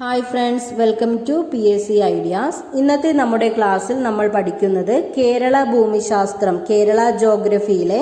Hi friends welcome to P S C ideas ഇന്നത്തെ നമ്മുടെ ക്ലാസ്സിൽ നമ്മൾ പഠിക്കുന്നത് കേരള ഭൂമിശാസ്ത്രം കേരള ജോഗ്രഫിയിലെ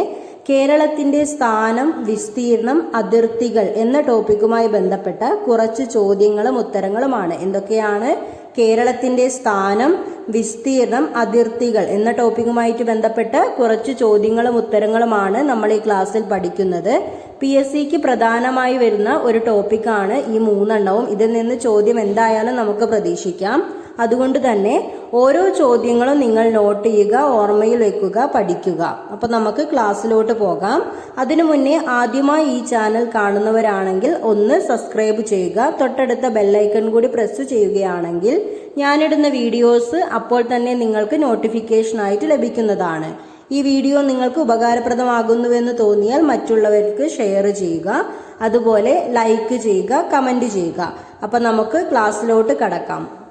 കേരളത്തിന്റെ സ്ഥാനം വിസ്തീർണം അതിർത്തികൾ എന്ന ടോപ്പിക്കുമായി ബന്ധപ്പെട്ട കുറച്ച് ചോദ്യങ്ങളും ഉത്തരങ്ങളുമാണ്. എന്തൊക്കെയാണ്? കേരളത്തിന്റെ സ്ഥാനം വിസ്തീർണം അതിർത്തികൾ എന്ന ടോപ്പിക്കുമായിട്ട് ബന്ധപ്പെട്ട കുറച്ച് ചോദ്യങ്ങളും ഉത്തരങ്ങളുമാണ് നമ്മൾ ഈ ക്ലാസ്സിൽ പഠിക്കുന്നത്. പി എസ് സിക്ക് പ്രധാനമായി വരുന്ന ഒരു ടോപ്പിക്കാണ് ഈ മൂന്നെണ്ണവും. ഇതിൽ നിന്ന് ചോദ്യം എന്തായാലും നമുക്ക് പ്രതീക്ഷിക്കാം. അതുകൊണ്ട് തന്നെ ഓരോ ചോദ്യങ്ങളും നിങ്ങൾ നോട്ട് ചെയ്യുക ഓർമ്മയിൽ വെക്കുക പഠിക്കുക. അപ്പോൾ നമുക്ക് ക്ലാസ്സിലോട്ട് പോകാം. അതിനു മുന്നേ ആദ്യമായി ഈ ചാനൽ കാണുന്നവരാണെങ്കിൽ ഒന്ന് സബ്സ്ക്രൈബ് ചെയ്യുക തൊട്ടടുത്ത ബെല്ലൈക്കൺ കൂടി പ്രസ് ചെയ്യുകയാണെങ്കിൽ ഞാനിടുന്ന വീഡിയോസ് അപ്പോൾ തന്നെ നിങ്ങൾക്ക് നോട്ടിഫിക്കേഷനായിട്ട് ലഭിക്കുന്നതാണ്. ഈ വീഡിയോ നിങ്ങൾക്ക് ഉപകാരപ്രദമാകുന്നുവെന്ന് തോന്നിയാൽ മറ്റുള്ളവർക്ക് ഷെയർ ചെയ്യുക. അതുപോലെ ലൈക്ക് ചെയ്യുക കമന്റ് ചെയ്യുക. അപ്പൊ നമുക്ക് ക്ലാസ്സിലോട്ട് കടക്കാം.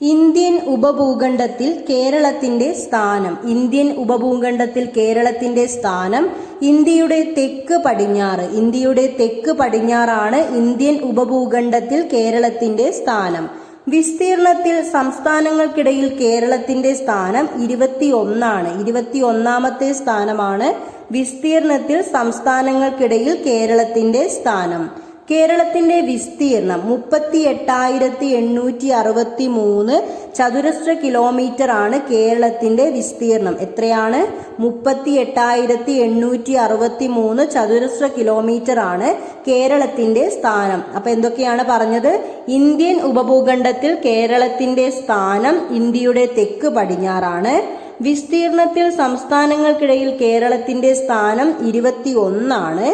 ഇന്ത്യൻ ഉപഭൂഖണ്ഡത്തിൽ കേരളത്തിന്റെ സ്ഥാനം. ഇന്ത്യൻ ഉപഭൂഖണ്ഡത്തിൽ കേരളത്തിന്റെ സ്ഥാനം ഇന്ത്യയുടെ തെക്ക് പടിഞ്ഞാറ്. ഇന്ത്യയുടെ തെക്ക് പടിഞ്ഞാറാണ് ഇന്ത്യൻ ഉപഭൂഖണ്ഡത്തിൽ കേരളത്തിന്റെ സ്ഥാനം. വിസ്തീർണത്തിൽ സംസ്ഥാനങ്ങൾക്കിടയിൽ കേരളത്തിന്റെ സ്ഥാനം ഇരുപത്തി ഒന്നാണ് ഇരുപത്തി ഒന്നാമത്തെ സ്ഥാനമാണ് വിസ്തീർണത്തിൽ സംസ്ഥാനങ്ങൾക്കിടയിൽ കേരളത്തിന്റെ സ്ഥാനം. കേരളത്തിന്റെ വിസ്തീർണം മുപ്പത്തി എട്ടായിരത്തി എണ്ണൂറ്റി അറുപത്തി മൂന്ന് ചതുരശ്ര കിലോമീറ്റർ ആണ് കേരളത്തിന്റെ വിസ്തീർണം എത്രയാണ്? മുപ്പത്തി എട്ടായിരത്തി എണ്ണൂറ്റി അറുപത്തി മൂന്ന് ചതുരശ്ര കിലോമീറ്റർ ആണ് കേരളത്തിന്റെ സ്ഥാനം. അപ്പൊ എന്തൊക്കെയാണ് പറഞ്ഞത്? ഇന്ത്യൻ ഉപഭൂഖണ്ഡത്തിൽ കേരളത്തിന്റെ സ്ഥാനം ഇന്ത്യയുടെ തെക്ക് പടിഞ്ഞാറാണ്. വിസ്തീർണത്തിൽ സംസ്ഥാനങ്ങൾക്കിടയിൽ കേരളത്തിന്റെ സ്ഥാനം ഇരുപത്തി ഒന്നാണ്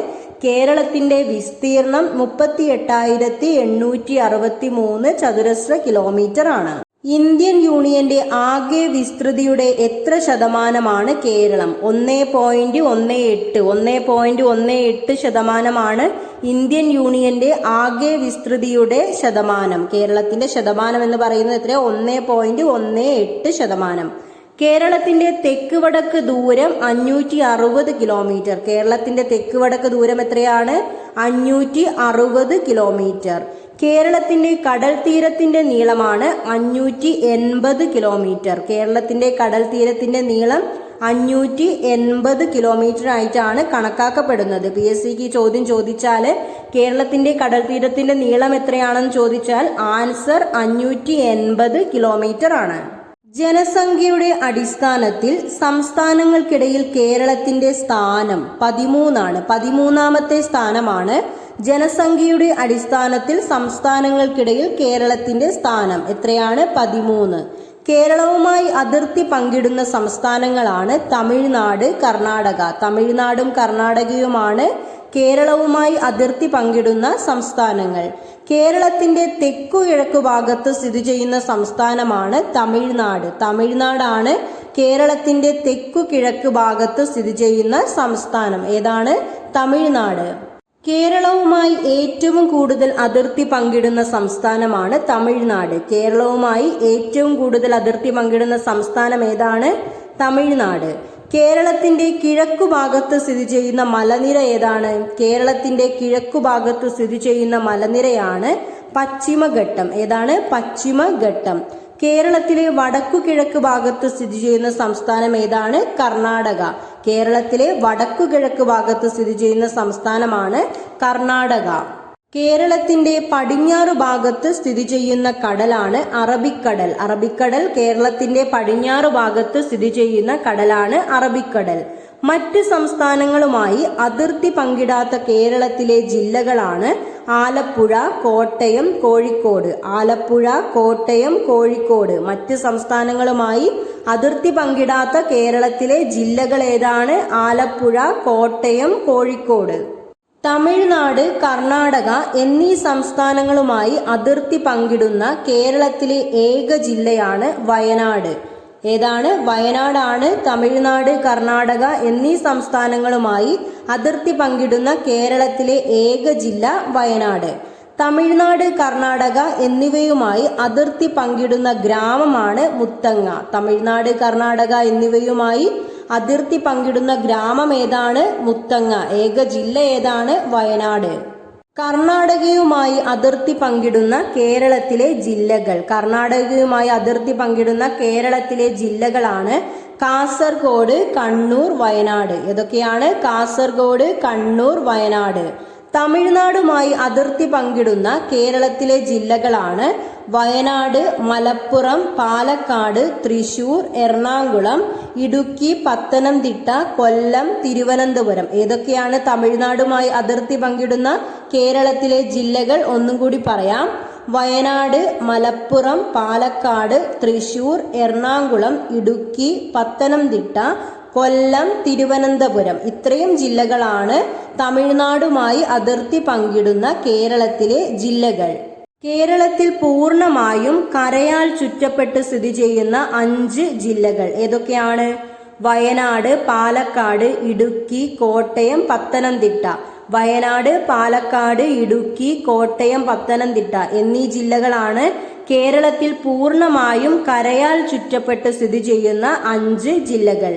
കേരളത്തിന്റെ വിസ്തീർണം മുപ്പത്തി എട്ടായിരത്തി എണ്ണൂറ്റി അറുപത്തി മൂന്ന് ചതുരശ്ര കിലോമീറ്റർ ആണ് ഇന്ത്യൻ യൂണിയന്റെ ആകെ വിസ്തൃതിയുടെ എത്ര ശതമാനമാണ് കേരളം? ഒന്നേ പോയിന്റ് ഒന്ന് എട്ട് ഒന്നേ പോയിന്റ് ഒന്ന് എട്ട് ശതമാനമാണ് ഇന്ത്യൻ യൂണിയന്റെ ആകെ വിസ്തൃതിയുടെ ശതമാനം. കേരളത്തിന്റെ ശതമാനം എന്ന് പറയുന്നത് എത്ര ഒന്നേ പോയിന്റ് ഒന്ന് എട്ട് ശതമാനം. കേരളത്തിന്റെ തെക്ക് വടക്ക് ദൂരം അഞ്ഞൂറ്റി അറുപത് കിലോമീറ്റർ. കേരളത്തിന്റെ തെക്ക് വടക്ക് ദൂരം എത്രയാണ്? അഞ്ഞൂറ്റി അറുപത് കിലോമീറ്റർ. കേരളത്തിന്റെ കടൽ തീരത്തിന്റെ നീളമാണ് അഞ്ഞൂറ്റി എൺപത് കിലോമീറ്റർ. കേരളത്തിന്റെ കടൽ തീരത്തിന്റെ നീളം അഞ്ഞൂറ്റി എൺപത് കിലോമീറ്റർ ആയിട്ടാണ് കണക്കാക്കപ്പെടുന്നത്. പി എസ് സിക്ക് ചോദ്യം ചോദിച്ചാൽ കേരളത്തിന്റെ കടൽ തീരത്തിന്റെ നീളം എത്രയാണെന്ന് ചോദിച്ചാൽ ആൻസർ അഞ്ഞൂറ്റി എൺപത് കിലോമീറ്റർ ആണ്. ജനസംഖ്യയുടെ അടിസ്ഥാനത്തിൽ സംസ്ഥാനങ്ങൾക്കിടയിൽ കേരളത്തിന്റെ സ്ഥാനം പതിമൂന്നാണ്. പതിമൂന്നാമത്തെ സ്ഥാനമാണ് ജനസംഖ്യയുടെ അടിസ്ഥാനത്തിൽ സംസ്ഥാനങ്ങൾക്കിടയിൽ കേരളത്തിന്റെ സ്ഥാനം. എത്രയാണ്? പതിമൂന്ന്. കേരളവുമായി അതിർത്തി പങ്കിടുന്ന സംസ്ഥാനങ്ങളാണ് തമിഴ്നാട് കർണാടക. തമിഴ്നാടും കർണാടകയുമാണ് കേരളവുമായി അതിർത്തി പങ്കിടുന്ന സംസ്ഥാനങ്ങൾ. കേരളത്തിന്റെ തെക്കു കിഴക്ക് ഭാഗത്ത് സ്ഥിതി ചെയ്യുന്ന സംസ്ഥാനമാണ് തമിഴ്നാട്. തമിഴ്നാടാണ് കേരളത്തിന്റെ തെക്കു കിഴക്ക് ഭാഗത്ത് സ്ഥിതി ചെയ്യുന്ന സംസ്ഥാനം. ഏതാണ്? തമിഴ്നാട്. കേരളവുമായി ഏറ്റവും കൂടുതൽ അതിർത്തി പങ്കിടുന്ന സംസ്ഥാനമാണ് തമിഴ്നാട്. കേരളവുമായി ഏറ്റവും കൂടുതൽ അതിർത്തി പങ്കിടുന്ന സംസ്ഥാനം ഏതാണ്? തമിഴ്നാട്. കേരളത്തിന്റെ കിഴക്കു ഭാഗത്ത് സ്ഥിതി ചെയ്യുന്ന മലനിര ഏതാണ്? കേരളത്തിന്റെ കിഴക്കു ഭാഗത്ത് സ്ഥിതി ചെയ്യുന്ന മലനിരയാണ് പശ്ചിമഘട്ടം. ഏതാണ്? പശ്ചിമഘട്ടം. കേരളത്തിലെ വടക്കു കിഴക്ക് ഭാഗത്ത് സ്ഥിതി ചെയ്യുന്ന സംസ്ഥാനം ഏതാണ്? കർണാടക. കേരളത്തിലെ വടക്കു കിഴക്ക് ഭാഗത്ത് സ്ഥിതി ചെയ്യുന്ന സംസ്ഥാനമാണ് കർണാടക. കേരളത്തിന്റെ പടിഞ്ഞാറ് ഭാഗത്ത് സ്ഥിതി ചെയ്യുന്ന കടലാണ് അറബിക്കടൽ. അറബിക്കടൽ കേരളത്തിന്റെ പടിഞ്ഞാറ് ഭാഗത്ത് സ്ഥിതി ചെയ്യുന്ന കടലാണ് അറബിക്കടൽ. മറ്റ് സംസ്ഥാനങ്ങളുമായി അതിർത്തി പങ്കിടാത്ത കേരളത്തിലെ ജില്ലകളാണ് ആലപ്പുഴ കോട്ടയം കോഴിക്കോട്. ആലപ്പുഴ കോട്ടയം കോഴിക്കോട്. മറ്റ് സംസ്ഥാനങ്ങളുമായി അതിർത്തി പങ്കിടാത്ത കേരളത്തിലെ ജില്ലകൾ ഏതാണ് ആലപ്പുഴ കോട്ടയം കോഴിക്കോട്. തമിഴ്നാട് കർണാടക എന്നീ സംസ്ഥാനങ്ങളുമായി അതിർത്തി പങ്കിടുന്ന കേരളത്തിലെ ഏക ജില്ലയാണ് വയനാട്. ഏതാണ്? വയനാടാണ് തമിഴ്നാട് കർണാടക എന്നീ സംസ്ഥാനങ്ങളുമായി അതിർത്തി പങ്കിടുന്ന കേരളത്തിലെ ഏക ജില്ല വയനാട്. തമിഴ്നാട് കർണാടക എന്നിവയുമായി അതിർത്തി പങ്കിടുന്ന ഗ്രാമമാണ് മുത്തങ്ങ. തമിഴ്നാട് കർണാടക എന്നിവയുമായി അതിർത്തി പങ്കിടുന്ന ഗ്രാമം ഏതാണ്? മുത്തങ്ങ. ഏക ജില്ല ഏതാണ്? വയനാട്. കർണാടകയുമായി അതിർത്തി പങ്കിടുന്ന കേരളത്തിലെ ജില്ലകൾ. കർണാടകയുമായി അതിർത്തി പങ്കിടുന്ന കേരളത്തിലെ ജില്ലകളാണ് കാസർഗോഡ് കണ്ണൂർ വയനാട്. ഇതൊക്കെയാണ് കാസർഗോഡ് കണ്ണൂർ വയനാട്. തമിഴ്നാടുമായി അതിർത്തി പങ്കിടുന്ന കേരളത്തിലെ ജില്ലകളാണ് വയനാട് മലപ്പുറം പാലക്കാട് തൃശൂർ എറണാകുളം ഇടുക്കി പത്തനംതിട്ട കൊല്ലം തിരുവനന്തപുരം. ഏതൊക്കെയാണ് തമിഴ്നാടുമായി അതിർത്തി പങ്കിടുന്ന കേരളത്തിലെ ജില്ലകൾ? ഒന്നും കൂടി പറയാം. വയനാട് മലപ്പുറം പാലക്കാട് തൃശൂർ എറണാകുളം ഇടുക്കി പത്തനംതിട്ട കൊല്ലം തിരുവനന്തപുരം. ഇത്രയും ജില്ലകളാണ് തമിഴ്നാടുമായി അതിർത്തി പങ്കിടുന്ന കേരളത്തിലെ ജില്ലകൾ. കേരളത്തിൽ പൂർണമായും കരയാൽ ചുറ്റപ്പെട്ട് സ്ഥിതി ചെയ്യുന്ന അഞ്ച് ജില്ലകൾ ഏതൊക്കെയാണ്? വയനാട് പാലക്കാട് ഇടുക്കി കോട്ടയം പത്തനംതിട്ട. വയനാട് പാലക്കാട് ഇടുക്കി കോട്ടയം പത്തനംതിട്ട എന്നീ ജില്ലകളാണ് കേരളത്തിൽ പൂർണമായും കരയാൽ ചുറ്റപ്പെട്ട് സ്ഥിതി ചെയ്യുന്ന അഞ്ച് ജില്ലകൾ.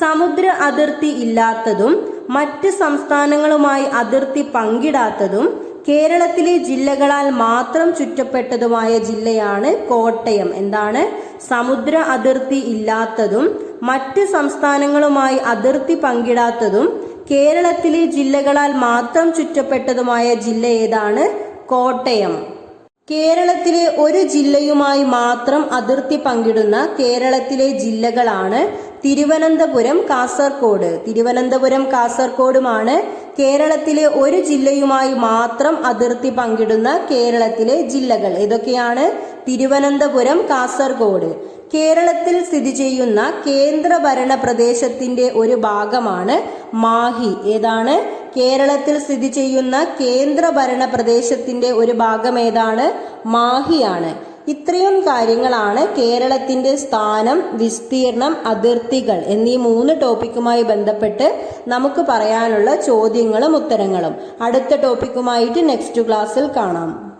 സമുദ്ര അതിർത്തി ഇല്ലാത്തതും മറ്റ് സംസ്ഥാനങ്ങളുമായി അതിർത്തി പങ്കിടാത്തതും കേരളത്തിലെ ജില്ലകളാൽ മാത്രം ചുറ്റപ്പെട്ടതുമായ ജില്ലയാണ് കോട്ടയം. എന്താണ്? സമുദ്ര അതിർത്തി ഇല്ലാത്തതും മറ്റ് സംസ്ഥാനങ്ങളുമായി അതിർത്തി പങ്കിടാത്തതും കേരളത്തിലെ ജില്ലകളാൽ മാത്രം ചുറ്റപ്പെട്ടതുമായ ജില്ല ഏതാണ്? കോട്ടയം. കേരളത്തിലെ ഒരു ജില്ലയുമായി മാത്രം അതിർത്തി പങ്കിടുന്ന കേരളത്തിലെ ജില്ലകളാണ് തിരുവനന്തപുരം കാസർകോട്. തിരുവനന്തപുരം കാസർകോടുമാണ് കേരളത്തിലെ ഒരു ജില്ലയുമായി മാത്രം അതിർത്തി പങ്കിടുന്ന കേരളത്തിലെ ജില്ലകൾ. ഇതൊക്കെയാണ് തിരുവനന്തപുരം കാസർകോട്. കേരളത്തിൽ സ്ഥിതി ചെയ്യുന്ന കേന്ദ്രഭരണ പ്രദേശത്തിന്റെ ഒരു ഭാഗമാണ് മാഹി. ഏതാണ്? കേരളത്തിൽ സ്ഥിതി ചെയ്യുന്ന കേന്ദ്രഭരണ പ്രദേശത്തിന്റെ ഒരു ഭാഗം ഏതാണ്? മാഹിയാണ്. ഇത്രയും കാര്യങ്ങളാണ് കേരളത്തിന്റെ സ്ഥാനം വിസ്തീർണം അതിർത്തികൾ എന്നീ മൂന്ന് ടോപ്പിക്കുമായി ബന്ധപ്പെട്ട് നമുക്ക് പറയാനുള്ള ചോദ്യങ്ങളും ഉത്തരങ്ങളും. അടുത്ത ടോപ്പിക്കുമായിട്ട് നെക്സ്റ്റ് ക്ലാസ്സിൽ കാണാം.